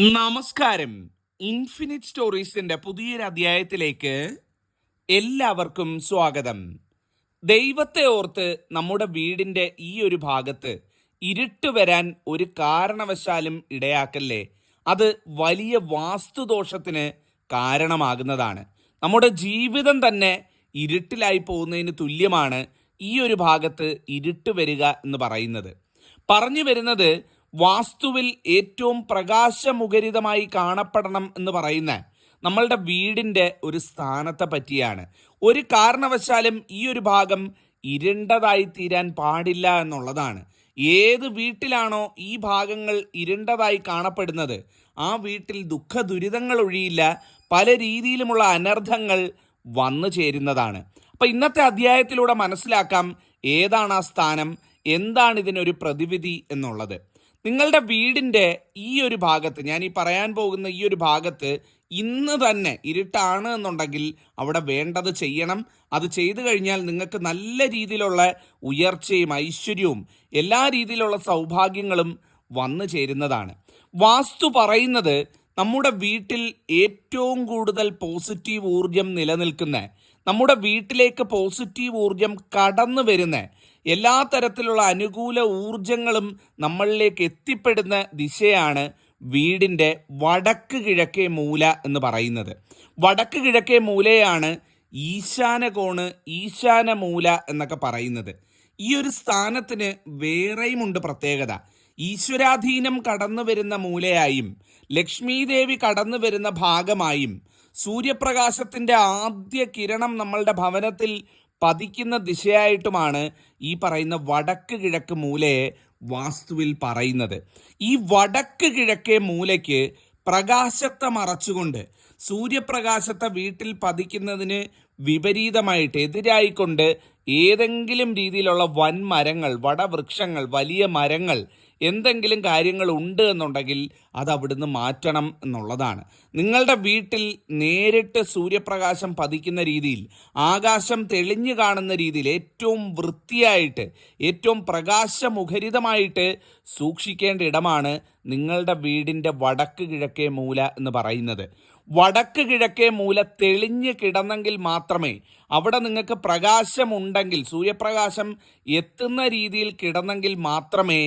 നമസ്കാരം. ഇൻഫിനിറ്റ് സ്റ്റോറീസിന്റെ പുതിയൊരു അധ്യായത്തിലേക്ക് എല്ലാവർക്കും സ്വാഗതം. ദൈവത്തെ ഓർത്ത് നമ്മുടെ വീടിന്റെ ഈ ഒരു ഭാഗത്ത് ഇരുട്ട് വരാൻ ഒരു കാരണവശാലും ഇടയാക്കല്ലേ? അത് വലിയ വാസ്തുദോഷത്തിന് കാരണമാകുന്നതാണ്. നമ്മുടെ ജീവിതം തന്നെ ഇരുട്ടിലായി പോകുന്നതിന് തുല്യമാണ് ഈ ഒരു ഭാഗത്ത് ഇരുട്ട് വരിക എന്ന് പറയുന്നത്. പറഞ്ഞു വരുന്നത് വാസ്തുവിൽ ഏറ്റവും പ്രകാശമുഖരിതമായി കാണപ്പെടണം എന്ന് പറയുന്ന നമ്മളുടെ വീടിന്റെ ഒരു സ്ഥാനത്തെ പറ്റിയാണ്. ഒരു കാരണവശാലും ഈ ഒരു ഭാഗം ഇരുണ്ടതായി തീരാൻ പാടില്ല എന്നുള്ളതാണ്. ഏത് വീട്ടിലാണോ ഈ ഭാഗങ്ങൾ ഇരുണ്ടതായി കാണപ്പെടുന്നത് ആ വീട്ടിൽ ദുഃഖ ദുരിതങ്ങൾ ഒഴിയില്ല പല രീതിയിലുമുള്ള അനർത്ഥങ്ങൾ വന്നു ചേരുന്നതാണ്. അപ്പൊ ഇന്നത്തെ അധ്യായത്തിലൂടെ മനസ്സിലാക്കാം ഏതാണ് ആ സ്ഥാനം എന്താണ് ഇതിനൊരു പ്രതിവിധി എന്നുള്ളത്. നിങ്ങളുടെ വീടിന്റെ ഈ ഒരു ഭാഗത്ത് ഞാൻ ഈ പറയാൻ പോകുന്ന ഈ ഒരു ഭാഗത്ത് ഇന്ന് തന്നെ ഇരുട്ടാണ് എന്നുണ്ടെങ്കിൽ അവിടെ വേണ്ടത് ചെയ്യണം. അത് ചെയ്തു കഴിഞ്ഞാൽ നിങ്ങൾക്ക് നല്ല രീതിയിലുള്ള ഉയർച്ചയും ഐശ്വര്യവും എല്ലാ രീതിയിലുള്ള സൗഭാഗ്യങ്ങളും വന്നു ചേരുന്നതാണ്. വാസ്തു പറയുന്നത് നമ്മുടെ വീട്ടിൽ ഏറ്റവും കൂടുതൽ പോസിറ്റീവ് ഊർജം നിലനിൽക്കുന്ന നമ്മുടെ വീട്ടിലേക്ക് പോസിറ്റീവ് ഊർജം കടന്നു വരുന്ന എല്ലാ തരത്തിലുള്ള അനുകൂല ഊർജങ്ങളും നമ്മളിലേക്ക് എത്തിപ്പെടുന്ന ദിശയാണ് വീടിന്റെ വടക്ക് കിഴക്കേ മൂല എന്ന് പറയുന്നത്. വടക്ക് കിഴക്കേ മൂലയാണ് ഈശാന കോണ് ഈശാന മൂല എന്നൊക്കെ പറയുന്നത്. ഈ ഒരു സ്ഥാനത്തിന് വേറെയുമുണ്ട് പ്രത്യേകത. ഈശ്വരാധീനം കടന്നു വരുന്ന മൂലയായും ലക്ഷ്മീദേവി കടന്നു വരുന്ന ഭാഗമായും സൂര്യപ്രകാശത്തിന്റെ ആദ്യ കിരണം നമ്മളുടെ ഭവനത്തിൽ പതിക്കുന്ന ദിശയായിട്ടുമാണ് ഈ പറയുന്ന വടക്ക് കിഴക്ക് മൂലയെ വാസ്തുവിൽ പറയുന്നത്. ഈ വടക്ക് കിഴക്കേ മൂലയ്ക്ക് പ്രകാശത്തെ മറച്ചുകൊണ്ട് സൂര്യപ്രകാശത്തെ വീട്ടിൽ പതിക്കുന്നതിന് വിപരീതമായിട്ട് എതിരായിക്കൊണ്ട് ഏതെങ്കിലും രീതിയിലുള്ള വൻ മരങ്ങൾ വടവൃക്ഷങ്ങൾ വലിയ മരങ്ങൾ എന്തെങ്കിലും കാര്യങ്ങൾ ഉണ്ട് എന്നുണ്ടെങ്കിൽ അത് അവിടുന്ന് മാറ്റണം എന്നുള്ളതാണ്. നിങ്ങളുടെ വീട്ടിൽ നേരിട്ട് സൂര്യപ്രകാശം പതിക്കുന്ന രീതിയിൽ ആകാശം തെളിഞ്ഞു കാണുന്ന രീതിയിൽ ഏറ്റവും വൃത്തിയായിട്ട് ഏറ്റവും പ്രകാശമുഖരിതമായിട്ട് സൂക്ഷിക്കേണ്ട ഇടമാണ് നിങ്ങളുടെ വീടിന്റെ വടക്ക് കിഴക്കേ മൂല എന്ന് പറയുന്നത്. വടക്ക് കിഴക്കേ മൂല തെളിഞ്ഞ് കിടന്നെങ്കിൽ മാത്രമേ അവിടെ നിങ്ങൾക്ക് പ്രകാശമുണ്ടെങ്കിൽ സൂര്യപ്രകാശം എത്തുന്ന രീതിയിൽ കിടന്നെങ്കിൽ മാത്രമേ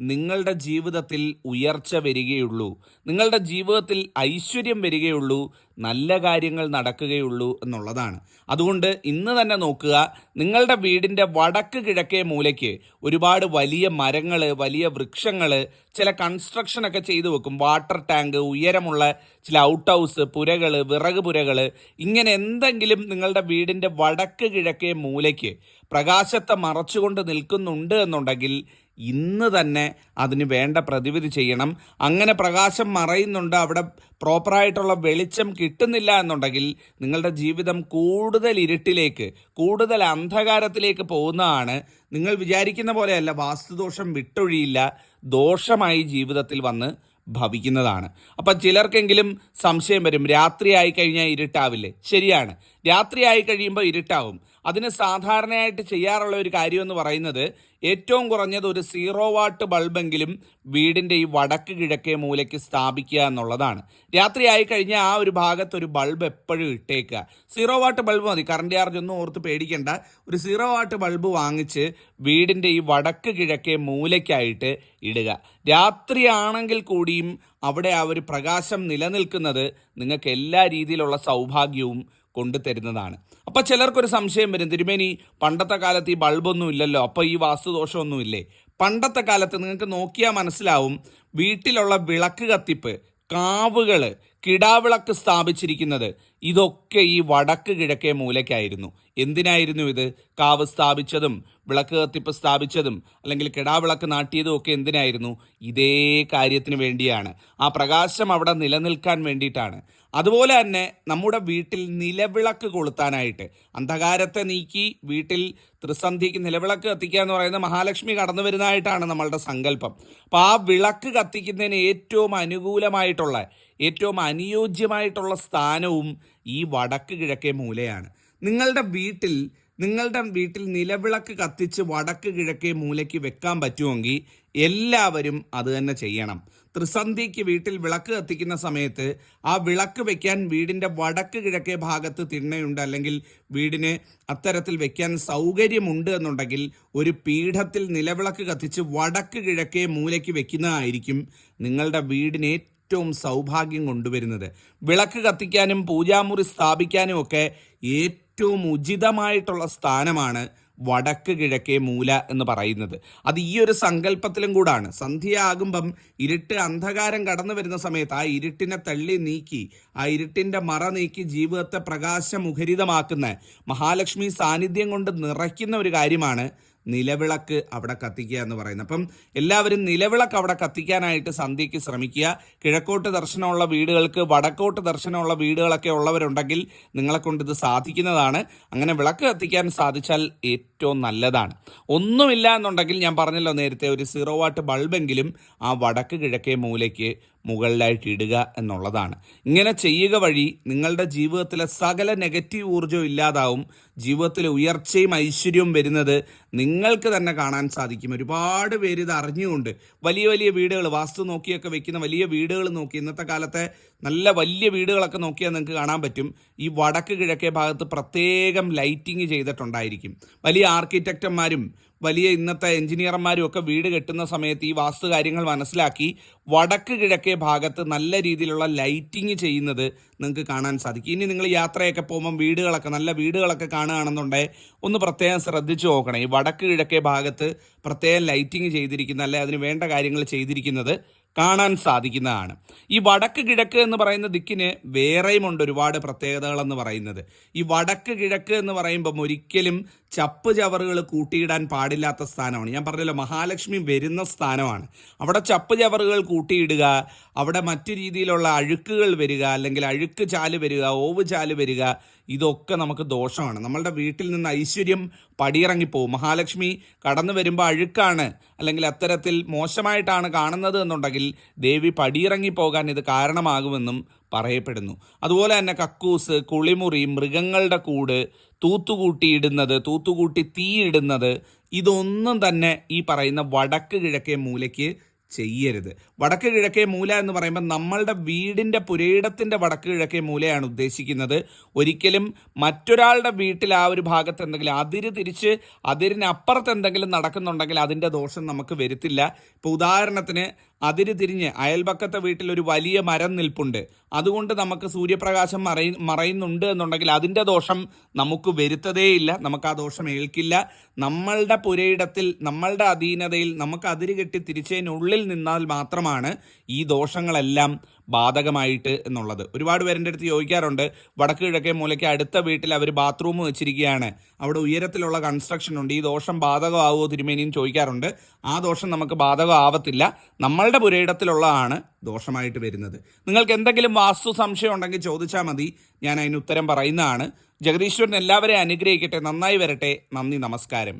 നിങ്ങളുടെ ജീവിതത്തിൽ ഉയർച്ച വരികയുള്ളൂ. നിങ്ങളുടെ ജീവിതത്തിൽ ഐശ്വര്യം വരികയുള്ളൂ. നല്ല കാര്യങ്ങൾ നടക്കുകയുള്ളൂ എന്നുള്ളതാണ്. അതുകൊണ്ട് ഇന്ന് തന്നെ നോക്കുക നിങ്ങളുടെ വീടിന്റെ വടക്ക് കിഴക്കേ മൂലയ്ക്ക് ഒരുപാട് വലിയ മരങ്ങൾ വലിയ വൃക്ഷങ്ങൾ ചില കൺസ്ട്രക്ഷനൊക്കെ ചെയ്തു വെക്കും. വാട്ടർ ടാങ്ക് ഉയരമുള്ള ചില ഔട്ട് ഹൗസ് പുരകൾ വിറക് പുരകൾ ഇങ്ങനെ എന്തെങ്കിലും നിങ്ങളുടെ വീടിന്റെ വടക്ക് കിഴക്കേ മൂലയ്ക്ക് പ്രകാശത്തെ മറച്ചുകൊണ്ട് നിൽക്കുന്നുണ്ട് എന്നുണ്ടെങ്കിൽ ഇന്ന് തന്നെ അതിന് വേണ്ട പ്രതിവിധി ചെയ്യണം. അങ്ങനെ പ്രകാശം മറയുന്നുണ്ട്. അവിടെ പ്രോപ്പറായിട്ടുള്ള വെളിച്ചം കിട്ടുന്നില്ല എന്നുണ്ടെങ്കിൽ നിങ്ങളുടെ ജീവിതം കൂടുതൽ ഇരുട്ടിലേക്ക് കൂടുതൽ അന്ധകാരത്തിലേക്ക് പോകുന്നതാണ്. നിങ്ങൾ വിചാരിക്കുന്ന പോലെയല്ല വാസ്തുദോഷം വിട്ടൊഴിയില്ല ദോഷമായി ജീവിതത്തിൽ വന്ന് ഭവിക്കുന്നതാണ്. അപ്പം ചിലർക്കെങ്കിലും സംശയം വരും രാത്രി ആയി കഴിഞ്ഞാൽ ഇരുട്ടാവില്ലേ? ശരിയാണ്. രാത്രി ആയി കഴിയുമ്പോൾ ഇരുട്ടാവും. അതിന് സാധാരണയായിട്ട് ചെയ്യാറുള്ള ഒരു കാര്യം എന്ന് പറയുന്നത് ഏറ്റവും കുറഞ്ഞത് ഒരു സീറോ വാട്ട് ബൾബെങ്കിലും വീടിന്റെ ഈ വടക്ക് കിഴക്കേ മൂലയ്ക്ക് സ്ഥാപിക്കുക എന്നുള്ളതാണ്. രാത്രി ആയി കഴിഞ്ഞാൽ ആ ഒരു ഭാഗത്ത് ഒരു ബൾബ് എപ്പോഴും ഇട്ടേക്കുക. സീറോ വാട്ട് ബൾബ് മതി. കറണ്ട് ചാർജ് ഒന്നും ഓർത്ത് പേടിക്കേണ്ട. ഒരു സീറോ വാട്ട് ബൾബ് വാങ്ങിച്ച് വീടിന്റെ ഈ വടക്ക് കിഴക്കേ മൂലയ്ക്കായിട്ട് ഇടുക. രാത്രിയാണെങ്കിൽ കൂടിയും അവിടെ ആ ഒരു പ്രകാശം നിലനിൽക്കുന്നത് നിങ്ങൾക്ക് എല്ലാ രീതിയിലുള്ള സൗഭാഗ്യവും കൊണ്ടുതരുന്നതാണ്. അപ്പോൾ ചിലർക്കൊരു സംശയം വരും. തിരുമേനി പണ്ടത്തെ കാലത്ത് ഈ ബൾബൊന്നും ഇല്ലല്ലോ. അപ്പോൾ ഈ വാസ്തുദോഷമൊന്നും ഇല്ലേ പണ്ടത്തെ കാലത്ത് നിങ്ങൾക്ക് നോക്കിയാൽ മനസ്സിലാവും. വീട്ടിലുള്ള വിളക്ക് കത്തിപ്പ് കാവുകൾ കിടാവിളക്ക് സ്ഥാപിച്ചിരിക്കുന്നത് ഇതൊക്കെ ഈ വടക്ക് കിഴക്കേ മൂലയ്ക്കായിരുന്നു. എന്തിനായിരുന്നു ഇത്? കാവ് സ്ഥാപിച്ചതും വിളക്ക് കത്തിപ്പ് സ്ഥാപിച്ചതും അല്ലെങ്കിൽ കിടാവിളക്ക് നാട്ടിയതും ഒക്കെ എന്തിനായിരുന്നു? ഇതേ കാര്യത്തിന് വേണ്ടിയാണ്. ആ പ്രകാശം അവിടെ നിലനിൽക്കാൻ വേണ്ടിയിട്ടാണ്. അതുപോലെ തന്നെ നമ്മുടെ വീട്ടിൽ നിലവിളക്ക് കൊളുത്താനായിട്ട്. അന്ധകാരത്തെ നീക്കി വീട്ടിൽ ത്രിസന്ധിക്ക് നിലവിളക്ക് കത്തിക്കുക എന്ന് പറയുന്നത് മഹാലക്ഷ്മി കടന്നു വരുന്നതായിട്ടാണ് നമ്മളുടെ സങ്കല്പം. അപ്പോൾ ആ വിളക്ക് കത്തിക്കുന്നതിന് ഏറ്റവും അനുകൂലമായിട്ടുള്ള ഏറ്റവും അനുയോജ്യമായിട്ടുള്ള സ്ഥാനവും ഈ വടക്ക് കിഴക്കേ മൂലയാണ്. നിങ്ങളുടെ വീട്ടിൽ നിങ്ങളുടെ വീട്ടിൽ നിലവിളക്ക് കത്തിച്ച് വടക്ക് കിഴക്കേ മൂലയ്ക്ക് വെക്കാൻ പറ്റുമെങ്കിൽ എല്ലാവരും അത് തന്നെ ചെയ്യണം. ത്രിസന്ധിക്ക് വീട്ടിൽ വിളക്ക് കത്തിക്കുന്ന സമയത്ത് ആ വിളക്ക് വെക്കാൻ വീടിന്റെ വടക്ക് കിഴക്കേ ഭാഗത്ത് തിണ്ണയുണ്ട് അല്ലെങ്കിൽ വീടിന് അത്തരത്തിൽ വെക്കാൻ സൗകര്യമുണ്ട് എന്നുണ്ടെങ്കിൽ ഒരു പീഠത്തിൽ നിലവിളക്ക് കത്തിച്ച് വടക്ക് കിഴക്കേ മൂലയ്ക്ക് വെക്കുന്നതായിരിക്കും നിങ്ങളുടെ വീടിന് ഏറ്റവും സൗഭാഗ്യം കൊണ്ടുവരുന്നത്. വിളക്ക് കത്തിക്കാനും പൂജാമുറി സ്ഥാപിക്കാനും ഒക്കെ ഏറ്റവും ഉചിതമായിട്ടുള്ള സ്ഥാനമാണ് വടക്ക് കിഴക്കേ മൂല എന്ന് പറയുന്നത്. അത് ഈ ഒരു സങ്കല്പത്തിലും കൂടാണ്. സന്ധ്യയാകുമ്പം ഇരുട്ട് അന്ധകാരം കടന്നു വരുന്ന സമയത്ത് ആ ഇരുട്ടിനെ തള്ളി നീക്കി ആ ഇരുട്ടിന്റെ മറ നീക്കി ജീവിതത്തെ പ്രകാശമുഖരിതമാക്കുന്ന മഹാലക്ഷ്മി സാന്നിധ്യം കൊണ്ട് നിറയ്ക്കുന്ന ഒരു കാര്യമാണ് നിലവിളക്ക് അവിടെ കത്തിക്കുക എന്ന് പറയുന്നത്. അപ്പം എല്ലാവരും നിലവിളക്ക് അവിടെ കത്തിക്കാനായിട്ട് സന്ധ്യയ്ക്ക് ശ്രമിക്കുക. കിഴക്കോട്ട് ദർശനമുള്ള വീടുകൾക്ക് വടക്കോട്ട് ദർശനമുള്ള വീടുകളൊക്കെ ഉള്ളവരുണ്ടെങ്കിൽ നിങ്ങളെ കൊണ്ട് ഇത് സാധിക്കുന്നതാണ്. അങ്ങനെ വിളക്ക് കത്തിക്കാൻ സാധിച്ചാൽ ഏറ്റവും നല്ലതാണ്. ഒന്നുമില്ല എന്നുണ്ടെങ്കിൽ ഞാൻ പറഞ്ഞല്ലോ നേരത്തെ ഒരു സീറോ വാട്ട് ബൾബെങ്കിലും ആ വടക്ക് കിഴക്കേ മൂലയ്ക്ക് മുകളിലായിട്ട് ഇടുക എന്നുള്ളതാണ്. ഇങ്ങനെ ചെയ്യുക വഴി നിങ്ങളുടെ ജീവിതത്തിലെ സകല നെഗറ്റീവ് ഊർജവും ഇല്ലാതാവും. ജീവിതത്തിലെ ഉയർച്ചയും ഐശ്വര്യവും വരുന്നത് നിങ്ങൾക്ക് തന്നെ കാണാൻ സാധിക്കും. ഒരുപാട് പേര് ഇത് അറിഞ്ഞുകൊണ്ട് വലിയ വലിയ വീടുകൾ വാസ്തു നോക്കിയൊക്കെ വെക്കുന്ന വലിയ വീടുകൾ നോക്കി ഇന്നത്തെ കാലത്തെ നല്ല വലിയ വീടുകളൊക്കെ നോക്കിയാൽ നിങ്ങൾക്ക് കാണാൻ പറ്റും. ഈ വടക്ക് കിഴക്കേ ഭാഗത്ത് പ്രത്യേകം ലൈറ്റിംഗ് ചെയ്തിട്ടുണ്ടായിരിക്കും. വലിയ ആർക്കിടെക്ടന്മാരും വലിയ ഇന്നത്തെ എഞ്ചിനീയർമാരും ഒക്കെ വീട് കെട്ടുന്ന സമയത്ത് ഈ വാസ്തു കാര്യങ്ങൾ മനസ്സിലാക്കി വടക്ക് കിഴക്കേ ഭാഗത്ത് നല്ല രീതിയിലുള്ള ലൈറ്റിംഗ് ചെയ്യുന്നത് നിങ്ങൾക്ക് കാണാൻ സാധിക്കും. ഇനി നിങ്ങൾ യാത്രയൊക്കെ പോകുമ്പം വീടുകളൊക്കെ നല്ല വീടുകളൊക്കെ കാണുകയാണെന്നുണ്ടെങ്കിൽ ഒന്ന് പ്രത്യേകം ശ്രദ്ധിച്ചു നോക്കണം. ഈ വടക്ക് കിഴക്കേ ഭാഗത്ത് പ്രത്യേകം ലൈറ്റിംഗ് ചെയ്തിരിക്കുന്ന അല്ലെ അതിന് വേണ്ട കാര്യങ്ങൾ ചെയ്തിരിക്കുന്നത് കാണാൻ സാധിക്കുന്നതാണ്. ഈ വടക്ക് കിഴക്ക് എന്ന് പറയുന്ന ദിക്കിന് വേറെയുമുണ്ട് ഒരുപാട് പ്രത്യേകതകൾ എന്ന് പറയുന്നത്. ഈ വടക്ക് കിഴക്ക് എന്ന് പറയുമ്പം ഒരിക്കലും ചപ്പ് ചവറുകൾ കൂട്ടിയിടാൻ പാടില്ലാത്ത സ്ഥാനമാണ്. ഞാൻ പറഞ്ഞല്ലോ മഹാലക്ഷ്മി വരുന്ന സ്ഥാനമാണ്. അവിടെ ചപ്പ് ചവറുകൾ കൂട്ടിയിടുക അവിടെ മറ്റു രീതിയിലുള്ള അഴുക്കുകൾ വരിക അല്ലെങ്കിൽ അഴുക്ക് ചാൽ വരിക ഓവ് ചാൽ വരിക ഇതൊക്കെ നമുക്ക് ദോഷമാണ്. നമ്മളുടെ വീട്ടിൽ നിന്ന് ഐശ്വര്യം പടിയിറങ്ങിപ്പോവും. മഹാലക്ഷ്മി കടന്നു വരുമ്പോൾ അഴുക്കാണ്. അല്ലെങ്കിൽ അത്തരത്തിൽ മോശമായിട്ടാണ് കാണുന്നത് എന്നുണ്ടെങ്കിൽ ദേവി പടിയിറങ്ങി പോകാൻ ഇത് കാരണമാകുമെന്നും പറയപ്പെടുന്നു. അതുപോലെ തന്നെ കക്കൂസ് കുളിമുറി മൃഗങ്ങളുടെ കൂട് തൂത്തുകൂട്ടിയിടുന്നത് തൂത്തുകൂട്ടി തീയിടുന്നത് ഇതൊന്നും തന്നെ ഈ പറയുന്ന വടക്ക് കിഴക്കേ മൂലയ്ക്ക് ചെയ്യരുത്. വടക്ക് കിഴക്കേ മൂല എന്ന് പറയുമ്പോൾ നമ്മളുടെ വീടിന്റെ പുരയിടത്തിന്റെ വടക്ക് കിഴക്കേ മൂലയാണ് ഉദ്ദേശിക്കുന്നത്. ഒരിക്കലും മറ്റൊരാളുടെ വീട്ടിൽ ആ ഒരു ഭാഗത്ത് എന്തെങ്കിലും അതിര് തിരിച്ച് അതിരിനപ്പുറത്ത് എന്തെങ്കിലും നടക്കുന്നുണ്ടെങ്കിൽ അതിന്റെ ദോഷം നമുക്ക് വരുത്തില്ല. ഇപ്പോൾ ഉദാഹരണത്തിന് അതിര് തിരിഞ്ഞ് അയൽപക്കത്തെ വീട്ടിൽ ഒരു വലിയ മരം നിൽപ്പുണ്ട്. അതുകൊണ്ട് നമുക്ക് സൂര്യപ്രകാശം മറയി മറയുന്നുണ്ട് എന്നുണ്ടെങ്കിൽ അതിന്റെ ദോഷം നമുക്ക് വരുത്തതേയില്ല. നമുക്ക് ആ ദോഷം ഏൽക്കില്ല. നമ്മളുടെ പുരയിടത്തിൽ നമ്മളുടെ അധീനതയിൽ നമുക്ക് അതിര് കെട്ടി തിരിച്ചതിനുള്ളിൽ നിന്നാൽ മാത്രമാണ് ഈ ദോഷങ്ങളെല്ലാം ബാധകമായിട്ട് എന്നുള്ളത്. ഒരുപാട് പേരെന്റെ അടുത്ത് ചോദിക്കാറുണ്ട്. വടക്ക് കിഴക്കേ മൂലയ്ക്ക് അടുത്ത വീട്ടിൽ അവർ ബാത്റൂം വെച്ചിരിക്കുകയാണ്. അവിടെ ഉയരത്തിലുള്ള കൺസ്ട്രക്ഷൻ ഉണ്ട്. ഈ ദോഷം ബാധകമാവുമോ തിരുമേനിയും ചോദിക്കാറുണ്ട്. ആ ദോഷം നമുക്ക് ബാധകമാവത്തില്ല. നമ്മളുടെ പുരയിടത്തിലുള്ളതാണ് ദോഷമായിട്ട് വരുന്നത്. നിങ്ങൾക്ക് എന്തെങ്കിലും വാസ്തു സംശയം ഉണ്ടെങ്കിൽ ചോദിച്ചാൽ മതി. ഞാൻ അതിന് ഉത്തരം പറയുന്നതാണ്. ജഗദീശ്വരൻ എല്ലാവരെയും അനുഗ്രഹിക്കട്ടെ. നന്നായി വരട്ടെ. നന്ദി നമസ്കാരം.